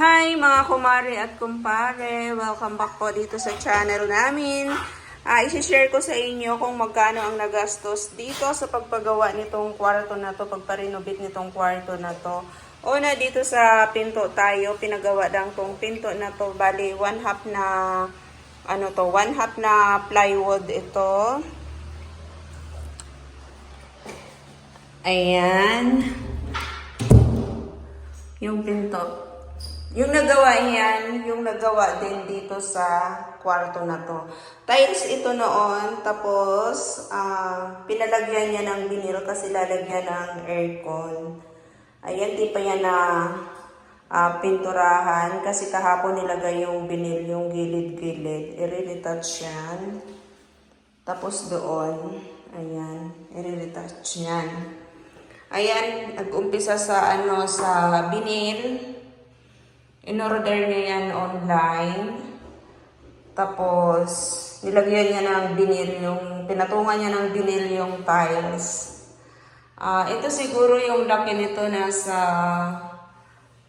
Hi mga kumare at kumpare! Welcome back po dito sa channel namin. Ah, isi-share ko sa inyo kung magkano ang nagastos dito sa pagpagawa nitong kwarto na to, pagparenovate nitong kwarto na to. Una dito sa pinto tayo, pinagawa lang tong pinto na to, bali one half na ano to, one half na plywood ito. Ayan. Yung pinto. Yung nagawa yan, yung nagawa din dito sa kwarto na to. Tiles ito noon, tapos ah, pinalagyan niya ng binil kasi lalagyan ng aircon. Ayan, di pa yan na ah, pinturahan kasi kahapon nilagay yung binil, yung gilid-gilid. I-retouch yan. Tapos doon, ayan, i-retouch yan. Ayan, nag-umpisa sa ano sa binil. In-order niya yan online. Tapos, nilagyan niya ng binil yung, pinatungan niya ng binil yung tiles. Ah, ito siguro yung laki nito nasa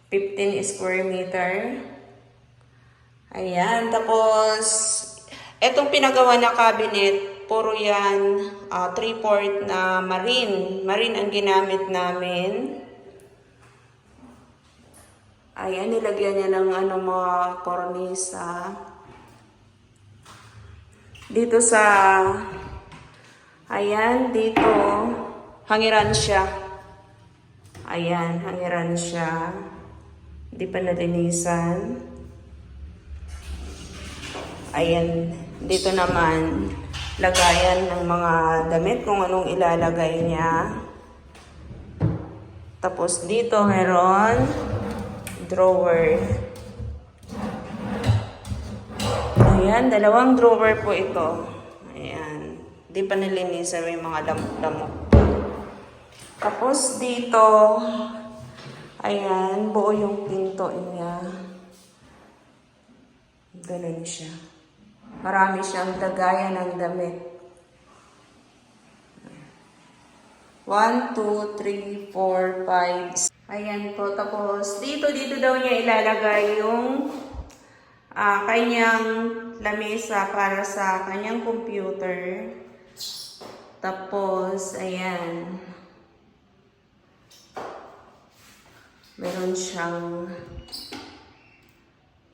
15 square meter. Ayan, tapos, etong pinagawa na cabinet, puro yan 3-port na marine. Marine ang ginamit namin. Ayan, nilagyan niya ng ano, mga kornisa. Dito sa, ayan, dito, hangiran siya. Ayan, hangiran siya. Hindi pa nalinisan. Ayan, dito naman, lagayan ng mga damit kung anong ilalagay niya. Tapos dito meron drawer. Ayan, dalawang drawer po ito. Ayan. Di pa nilinisan may mga lamok-lamok. Tapos dito, ayan, buo yung pinto niya. Ganun siya. Marami siyang lagayan ng damit. 1, 2, 3, 4, 5, Ayan po. Tapos, dito, dito daw niya ilalagay yung ah, kanyang lamesa para sa kanyang computer. Tapos, ayan. Meron siyang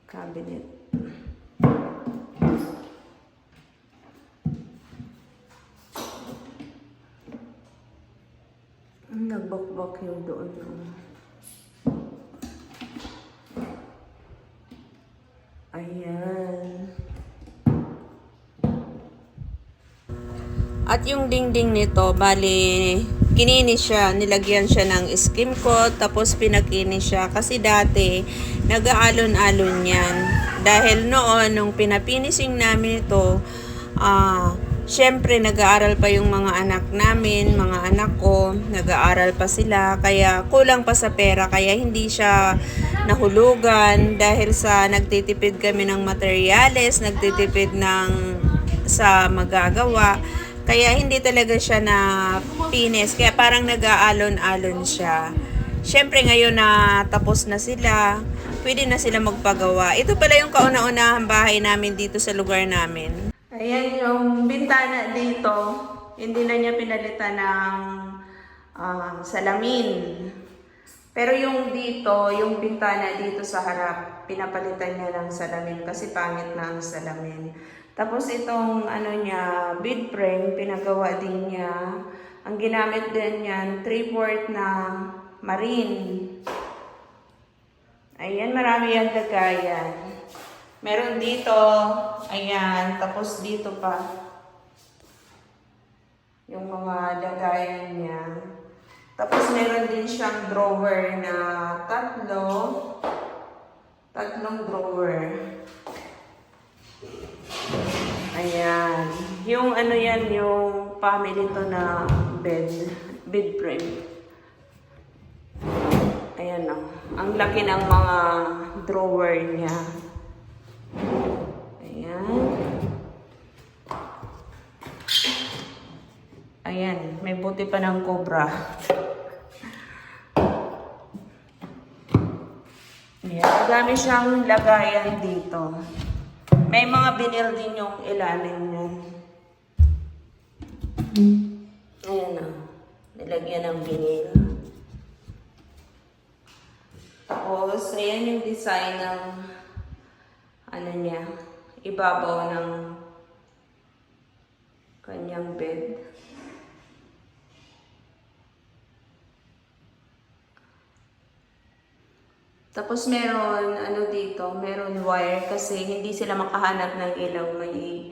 cabinet. Nagbakbak yung doon. oh. Ayan. At yung dingding nito, bali, kininis siya, nilagyan siya ng skim coat, tapos pinakinis siya. Kasi dati, nag-aalon-alon yan. Dahil noon, nung pinapinising namin ito, ah, syempre nag-aaral pa yung mga anak namin, mga anak ko, nag-aaral pa sila, kaya kulang pa sa pera, kaya hindi siya nahulugan dahil sa nagtitipid kami ng materyales, nagtitipid ng sa magagawa. Kaya hindi talaga siya na pinis. Kaya parang nag-aalon-alon siya. Siyempre ngayon na tapos na sila, pwede na sila magpagawa. Ito pala yung kauna-unahang bahay namin dito sa lugar namin. Ayan yung bintana dito. Hindi na niya pinalitan ng ah, salamin. Pero yung dito, yung bintana dito sa harap, pinapalitan niya ng salamin kasi pangit na ang salamin. Tapos itong ano niya, bed frame, pinagawa din niya. Ang ginamit din niyan, 3-port na marine. Ayan, marami yan lagayan. Meron dito, ayan, tapos dito pa. Yung mga lagayan niya. Tapos meron din siyang drawer na tatlo. Tatlong drawer. Ayan. Yung ano yan, yung family to na bed. Bed frame. Ayan o. Ang laki ng mga drawer niya. Ayan. Ayan. May buti pa ng cobra. Ayan, madami siyang lagayan dito. May mga binil din yung ilalim niyan. Ayan na. Nilagyan ng binil. Tapos, ayan yung design ng ano niya, ibabaw ng kanyang bed. Tapos meron, ano dito, meron wire kasi hindi sila makahanap ng ilaw. May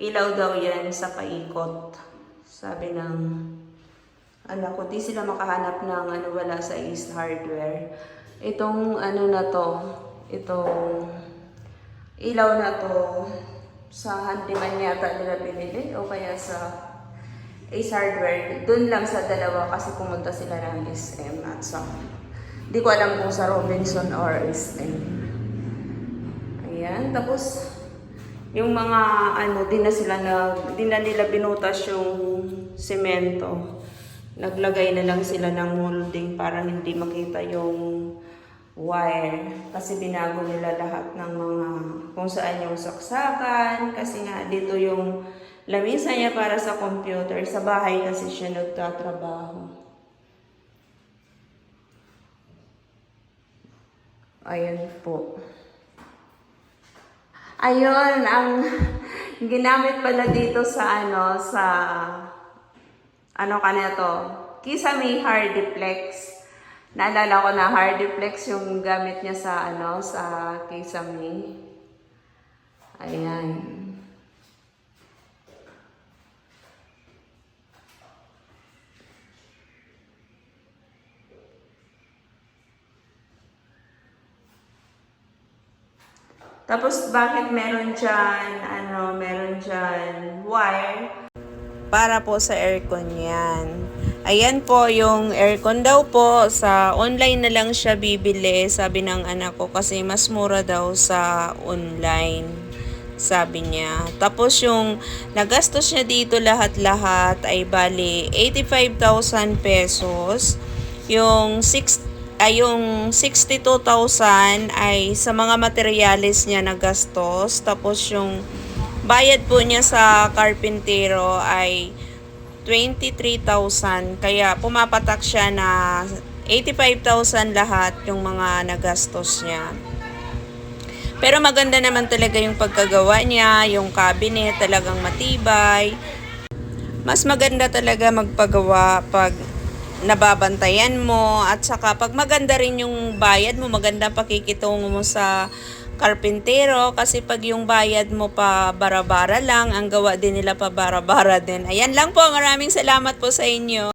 ilaw daw yan sa paikot. Sabi ng anak ko, di sila makahanap ng ano wala sa East Hardware. Itong ano na to, itong ilaw na to, sa handyman yata nila binili o kaya sa Ace Hardware. Doon lang sa dalawa kasi pumunta sila ng SM at sa hindi ko alam kung sa Robinson or SM. Ayan, tapos yung mga ano, di na sila nag, di na nila binutas yung semento. Naglagay na lang sila ng molding para hindi makita yung wire. Kasi binago nila lahat ng mga kung saan yung saksakan. Kasi nga dito yung lamisa niya para sa computer. Sa bahay kasi siya nagtatrabaho. Ayan po. Ayun, ang ginamit pala dito sa ano, sa ano kanina to, Kisame Hardiplex. Naalala ko na Hardiplex yung gamit niya sa ano, sa Kisame. Ayan. Tapos bakit meron dyan, ano, meron dyan wire? Para po sa aircon yan. Ayan po yung aircon daw po. Sa online na lang siya bibili, sabi ng anak ko. Kasi mas mura daw sa online. Sabi niya. Tapos yung nagastos niya dito lahat-lahat ay bali 85,000 pesos. Yung 6 ay yung 62,000 ay sa mga materyales niya na gastos. Tapos yung bayad po niya sa karpintero ay 23,000. Kaya pumapatak siya na 85,000 lahat yung mga nagastos niya. Pero maganda naman talaga yung pagkagawa niya, yung cabinet talagang matibay. Mas maganda talaga magpagawa pag nababantayan mo at saka pag maganda rin yung bayad mo, maganda pakikitungo mo sa karpintero kasi pag yung bayad mo pa bara-bara lang, ang gawa din nila pa bara-bara din. Ayan lang po, maraming salamat po sa inyo.